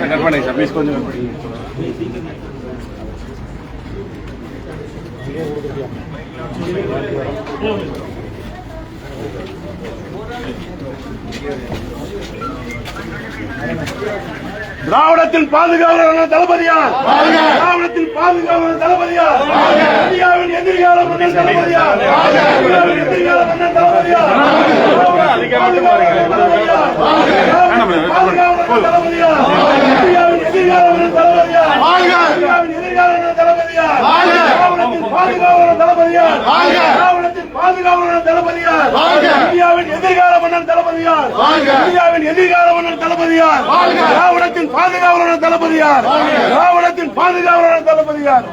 కనపడండి sir please కొంచెం திராவிடத்தின் பாதுகாவலரான தளபதியார். திராவிடத்தின் பாதுகாவலர் தளபதியார். இந்தியாவின் எதிர்கால மன்னன் தளபதியார். இந்தியாவின் எதிர்கால மன்னன் தளபதியார். பாதுகாவலர் தளபதியார். இந்தியாவின் எதிர்கால மன்னன் தளபதியார். இந்தியாவின் எதிர்கால மன்னன் தளபதியார். திராவிடத்தின் பாதுகாவலர் தளபதியார். திராவிடத்தின் பாதுகாவலர் தளபதியார். இந்தியாவின் எதிர்கால மன்னன் தளபதியார். இந்தியாவின் எதிர்கால மன்னன் தளபதியார். திராவிடத்தின் பாதுகாவலர் தளபதியார். திராவிடத்தின் பாதுகாவலர் தளபதியார்.